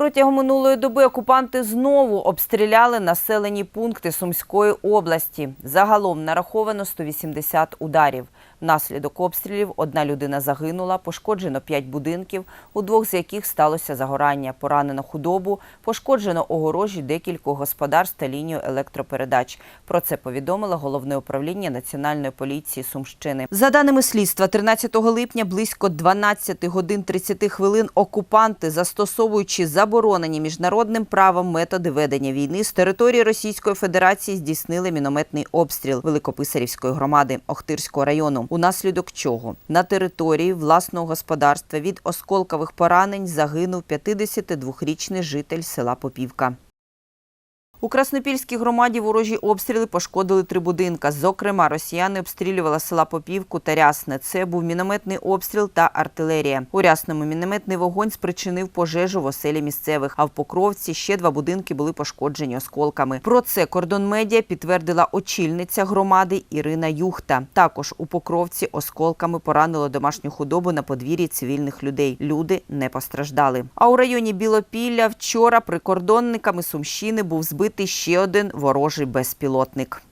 Протягом минулої доби окупанти знову обстріляли населені пункти Сумської області. Загалом нараховано 180 ударів. Внаслідок обстрілів одна людина загинула, пошкоджено 5 будинків, у двох з яких сталося загорання. Поранено худобу, пошкоджено огорожі декількох господарств та лінію електропередач. Про це повідомило головне управління Національної поліції Сумщини. За даними слідства, 13 липня близько 12 годин 30 хвилин окупанти, застосовуючи заборонені міжнародним правом методи ведення війни, з території Російської Федерації здійснили мінометний обстріл Великописарівської громади Охтирського району. Унаслідок чого на території власного господарства від осколкових поранень загинув 52-річний житель села Попівка. У Краснопільській громаді ворожі обстріли пошкодили три будинка. Зокрема, росіяни обстрілювали села Попівку та Рясне. Це був мінометний обстріл та артилерія. У Рясному мінометний вогонь спричинив пожежу в оселі місцевих. А в Покровці ще два будинки були пошкоджені осколками. Про це кордон медіа підтвердила очільниця громади Ірина Юхта. Також у Покровці осколками поранило домашню худобу на подвір'ї цивільних людей. Люди не постраждали. А у районі Білопілля вчора прикордонниками Сумщини був збитий ще один ворожий безпілотник.